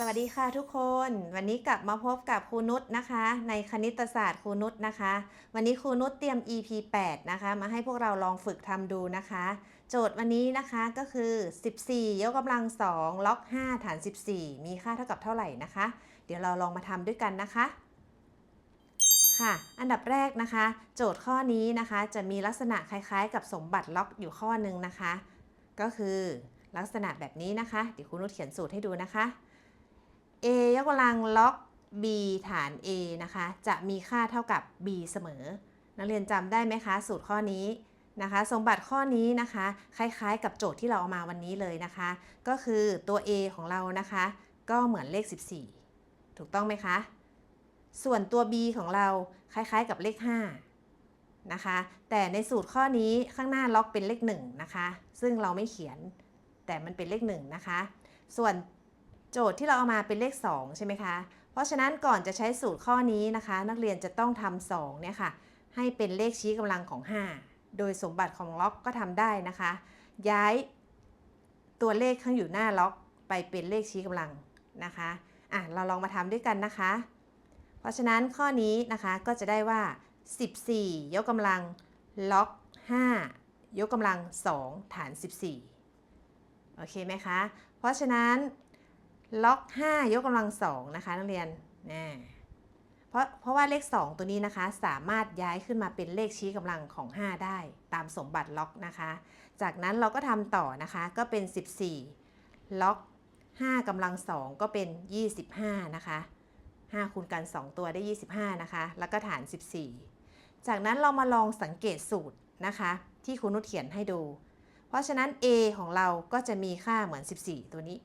สวัสดีค่ะทุกคนวันนี้กลับมาพบกับครูนุชนะคะ ในคณิตศาสตร์ครูนุชนะคะ วันนี้ครูนุชเตรียม EP 8 นะคะ มาให้พวกเราลองฝึกทำดูนะคะ โจทย์วันนี้นะคะก็คือ 14 ยกกำลัง 2 ล็อก 5 ฐาน 14 มีค่าเท่ากับเท่าไหร่นะคะ เดี๋ยวเราลองมาทำด้วยกันนะคะค่ะ อันดับแรกนะคะ โจทย์ข้อนี้นะคะ จะมีลักษณะคล้ายๆ กับสมบัติล็อกอยู่ข้อหนึ่งนะคะ ก็คือลักษณะแบบนี้นะคะ เดี๋ยวครูนุชเขียนสูตรให้ดูนะคะ a ยกกำลังล็อก b ฐาน a นะคะ จะมีค่าเท่ากับ b เสมอ นักเรียนจำได้ไหมคะ สูตรข้อนี้นะคะ สมบัติข้อนี้นะคะ คล้ายๆ กับโจทย์ที่เราเอามาวันนี้เลยนะคะ ก็คือตัว a ของเรานะคะ ก็เหมือนเลข 14 ถูกต้องไหมคะ ส่วนตัว b ของเราคล้ายๆ กับเลข 5 นะคะ แต่ในสูตรข้อนี้ข้างหน้าล็อกเป็นเลข 1 นะคะ ซึ่งเราไม่เขียนแต่มันเป็นเลข 1 นะคะ ส่วน โจทย์ที่เราเอามาเป็นเลข 2 ใช่ไหมคะ เพราะฉะนั้นก่อนจะใช้สูตรข้อนี้นะคะ นักเรียนจะต้องทำ2เนี่ยค่ะ ให้เป็นเลขชี้กำลังของ 5 โดยสมบัติของล็อกก็ทำได้นะคะ ย้ายตัวเลขข้างอยู่หน้าล็อกไปเป็นเลขชี้กำลังนะคะอะเราลองมาทำด้วยกันนะคะ เพราะฉะนั้นข้อนี้นะคะก็จะได้ว่า 14 ยกกำลังล็อก 5 ยกกำลัง 2 ฐาน 14 โอเคไหมคะ เพราะฉะนั้น ล็อก5ยกกำลัง2นะคะนักเรียนนะเพราะเพราะว่าเลข 2 ตัวนี้นะคะ สามารถย้ายขึ้นมาเป็นเลขชี้กำลังของ 5 ได้ ตามสมบัติล็อกนะคะ จากนั้นเราก็ทำต่อนะคะก็เป็น 14 ล็อก 5กำลัง2ก็เป็น 25 นะคะ 5 คูณกัน 2 ตัวได้ 25 นะคะ แล้วก็ฐาน 14 จากนั้นเรามาลองสังเกตสูตรนะคะ ที่ครูนุชเขียนให้ดู เพราะฉะนั้น a ของเราก็จะมีค่าเหมือน 14 ตัวนี้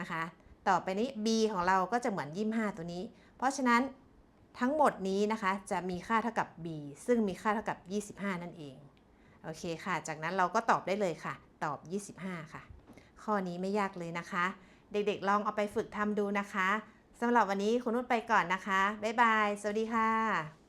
นะคะ ต่อไปนี้ b ของเราก็จะเหมือน 25 ตัวนี้ เพราะฉะนั้นทั้งหมดนี้นะคะจะมีค่าเท่ากับ b ซึ่งมีค่าเท่ากับ 25 นั่นเอง โอเคค่ะ จากนั้นเราก็ตอบได้เลยค่ะ ตอบ 25 ค่ะ ข้อนี้ไม่ยากเลยนะคะ เด็กๆ ลองเอาไปฝึกทำดูนะคะสำหรับวันนี้คุณนุชไปก่อนนะคะ บ๊ายบาย สวัสดีค่ะ